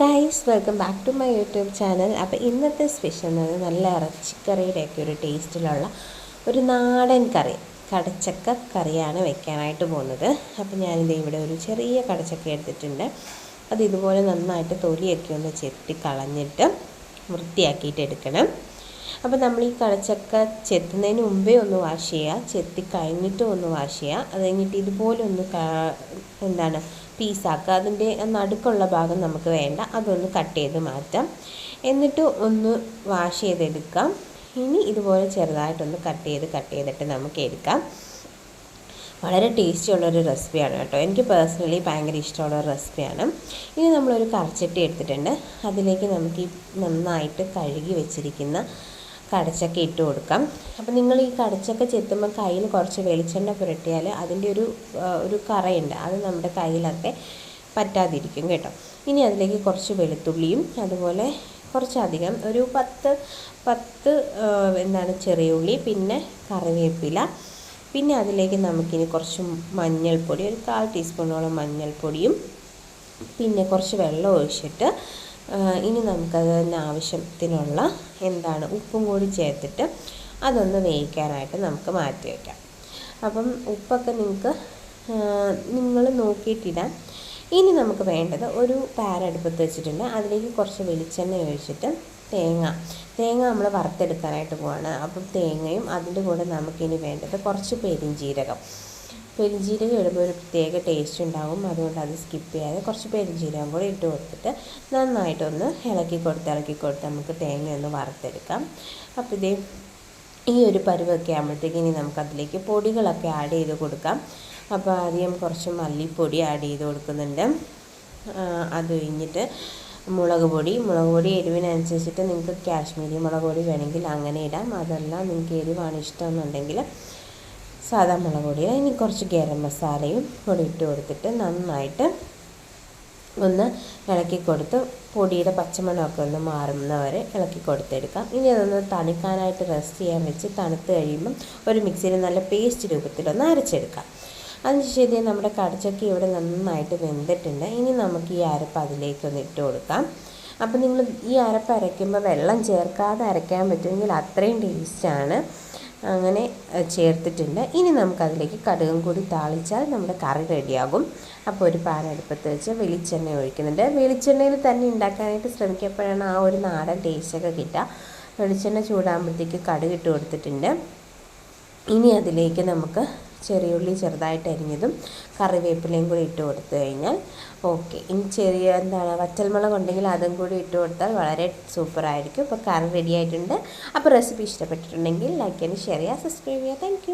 Guys welcome back to my YouTube channel അപ്പോൾ ഇന്നത്തെ special എന്ന് പറയുന്നത് നല്ല ഇറച്ചിക്കറിയുടെയൊക്കെ ഒരു ടേസ്റ്റിലുള്ള ഒരു നാടൻ കറി കടച്ചക്ക കറിയാണ് വെക്കാനായിട്ട് പോകുന്നത്. അപ്പോൾ ഞാനിത് ഇവിടെ ഒരു ചെറിയ കടച്ചക്ക എടുത്തിട്ടുണ്ട്. അത് ഇതുപോലെ നന്നായിട്ട് തൊലിയൊക്കെ ഒന്ന് ചെത്തി കളഞ്ഞിട്ട് വൃത്തിയാക്കിയിട്ട് എടുക്കണം. അപ്പോൾ നമ്മൾ ഈ കടച്ചക്ക ചെത്തുന്നതിന് മുമ്പേ ഒന്ന് വാഷ് ചെയ്യുക ചെത്തി കഴിഞ്ഞിട്ടും ഒന്ന് വാഷ് ചെയ്യുക. അത് കഴിഞ്ഞിട്ട് ഇതുപോലെ ഒന്ന് എന്താണ് പീസാക്കുക. അതിന്റെ നടുക്കുള്ള ഭാഗം നമുക്ക് വേണ്ട. അതൊന്ന് കട്ട് ചെയ്ത് മാറ്റാം. എന്നിട്ട് ഒന്ന് വാഷ് ചെയ്തെടുക്കാം. ഇനി ഇതുപോലെ ചെറുതായിട്ടൊന്ന് കട്ട് ചെയ്ത് കട്ട് ചെയ്തിട്ട് നമുക്ക് എടുക്കാം. വളരെ ടേസ്റ്റി ഉള്ളൊരു റെസിപ്പിയാണ് കേട്ടോ. എനിക്ക് പേഴ്സണലി ഭയങ്കര ഇഷ്ടമുള്ള റെസിപ്പിയാണ് ഇനി നമ്മളൊരു കറച്ചട്ടി എടുത്തിട്ടുണ്ട്. അതിലേക്ക് നമുക്ക് നന്നായിട്ട് കഴുകി വെച്ചിരിക്കുന്ന കടച്ചക്ക ഇട്ട് കൊടുക്കാം. അപ്പോൾ നിങ്ങൾ ഈ കടച്ചക്ക ചെത്തുമ്പോൾ കയ്യിൽ കുറച്ച് വെളിച്ചെണ്ണ പുരട്ടിയാൽ അതിന്റെ ഒരു ഒരു കറയുണ്ട്. അത് നമ്മുടെ കയ്യിലൊക്കെ പറ്റാതിരിക്കും കേട്ടോ. ഇനി അതിലേക്ക് കുറച്ച് വെളുത്തുള്ളിയും അതുപോലെ കുറച്ചധികം ഒരു പത്ത് പത്ത് എന്താണ് ചെറിയ ഉള്ളി പിന്നെ കറിവേപ്പില. പിന്നെ അതിലേക്ക് നമുക്കിനി കുറച്ച് മഞ്ഞൾപ്പൊടി ഒരു കാൽ ടീസ്പൂണോളം മഞ്ഞൾപ്പൊടിയും പിന്നെ കുറച്ച് വെള്ളം ഒഴിച്ചിട്ട് ഇനി നമുക്കതിന് ആവശ്യത്തിനുള്ള എന്താണ്? ഉപ്പും കൂടി ചേർത്തിട്ട് അതൊന്ന് വേവിക്കാനായിട്ട് നമുക്ക് മാറ്റി വയ്ക്കാം. അപ്പം ഉപ്പൊക്കെ നിങ്ങൾക്ക് നിങ്ങൾ നോക്കിയിട്ടിടാം ഇനി നമുക്ക് വേണ്ടത് ഒരു പാൻ അടുപ്പത്ത് വെച്ചിട്ടുണ്ട്. അതിലേക്ക് കുറച്ച് വെളിച്ചെണ്ണ ഒഴിച്ചിട്ട് തേങ്ങ. തേങ്ങ നമ്മൾ വറുത്തെടുക്കാനായിട്ട് പോവാണ്. അപ്പം തേങ്ങയും അതിന്റെ കൂടെ നമുക്കിനി വേണ്ടത് കുറച്ച് പെരിഞ്ജീരകം പെരിഞ്ജീരകം ഇടുമ്പോൾ ഒരു പ്രത്യേക ടേസ്റ്റ് ഉണ്ടാവും. അതുകൊണ്ട് അത് സ്കിപ്പ് ചെയ്യാതെ കുറച്ച് പെരിഞ്ജീരകം കൂടി ഇട്ട് കൊടുത്തിട്ട് നന്നായിട്ടൊന്ന് ഇളക്കി കൊടുത്ത് ഇളക്കി കൊടുത്ത് നമുക്ക് തേങ്ങ ഒന്ന് വറുത്തെടുക്കാം. അപ്പോൾ ഇതേ ഈ ഒരു പരുവൊക്കെ ആകുമ്പോഴത്തേക്ക് ഇനി നമുക്കതിലേക്ക് പൊടികളൊക്കെ ആഡ് ചെയ്ത് കൊടുക്കാം. അപ്പോൾ ആദ്യം കുറച്ച് മല്ലിപ്പൊടി ആഡ് ചെയ്ത് കൊടുക്കുന്നുണ്ട്. അത് കഴിഞ്ഞിട്ട് മുളക് പൊടി. മുളക് പൊടി എരിവിനനുസരിച്ചിട്ട് നിങ്ങൾക്ക് കാശ്മീരി മുളക് പൊടി വേണമെങ്കിൽ അങ്ങനെ ഇടാം. അതെല്ലാം നിങ്ങൾക്ക് എരിവാണ് ഇഷ്ടമെന്നുണ്ടെങ്കിൽ സാധാ മുളക് പൊടി ഇനി കുറച്ച് ഗരം മസാലയും കൂടി ഇട്ട് കൊടുത്തിട്ട് നന്നായിട്ട് ഒന്ന് ഇളക്കി കൊടുത്ത് പൊടിയുടെ പച്ചമണമൊക്കെ ഒന്ന് മാറുന്നവരെ ഇളക്കി കൊടുത്തെടുക്കാം. ഇനി അതൊന്ന് തണുക്കാനായിട്ട് റെസ്റ്റ് ചെയ്യാൻ വെച്ച് തണുത്ത് കഴിയുമ്പം ഒരു മിക്സിയിൽ നല്ല പേസ്റ്റ് രൂപത്തിലൊന്ന് അരച്ചെടുക്കാം. അതിനുശേഷം നമ്മുടെ കടച്ചക്ക ഇവിടെ നന്നായിട്ട് വെന്തിട്ടുണ്ട്. ഇനി നമുക്ക് ഈ അരപ്പ് അതിലേക്കൊന്ന് ഇട്ട് കൊടുക്കാം. അപ്പോൾ നിങ്ങൾ ഈ അരപ്പ് അരയ്ക്കുമ്പോൾ വെള്ളം ചേർക്കാതെ അരയ്ക്കാൻ പറ്റുമെങ്കിൽ അത്രയും ടേസ്റ്റാണ് അങ്ങനെ ചേർത്തിട്ടുണ്ട്. ഇനി നമുക്കതിലേക്ക് കടുകും കൂടി താളിച്ചാൽ നമ്മുടെ കറി റെഡിയാകും. അപ്പോൾ ഒരു പാൻ അടുപ്പത്ത് വെച്ച് വെളിച്ചെണ്ണ ഒഴിക്കുന്നുണ്ട്. വെളിച്ചെണ്ണയിൽ തന്നെ ഉണ്ടാക്കാനായിട്ട് ശ്രമിക്കപ്പോഴാണ് ആ ഒരു നാടൻ ടേസ്റ്റൊക്കെ കിട്ടുക. വെളിച്ചെണ്ണ ചൂടാകുമ്പോഴത്തേക്ക് കടുക് ഇട്ട് കൊടുത്തിട്ടുണ്ട്. ഇനി അതിലേക്ക് നമുക്ക് ചെറിയുള്ളി ചെറുതായിട്ട് അരിഞ്ഞതും കറിവേപ്പിലയും കൂടി ഇട്ട് കൊടുത്തു കഴിഞ്ഞാൽ ഓക്കെ. ഇനി ചെറിയ എന്താണ് വറ്റൽമുളക് ഉണ്ടെങ്കിൽ അതും കൂടി ഇട്ട് കൊടുത്താൽ വളരെ സൂപ്പറായിരിക്കും അപ്പോൾ കറി റെഡി ആയിട്ടുണ്ട്. അപ്പോൾ റെസിപ്പി ഇഷ്ടപ്പെട്ടിട്ടുണ്ടെങ്കിൽ ലൈക്ക് ചെയ്യാൻ ഷെയർ ചെയ്യുക. സബ്സ്ക്രൈബ് ചെയ്യുക. താങ്ക്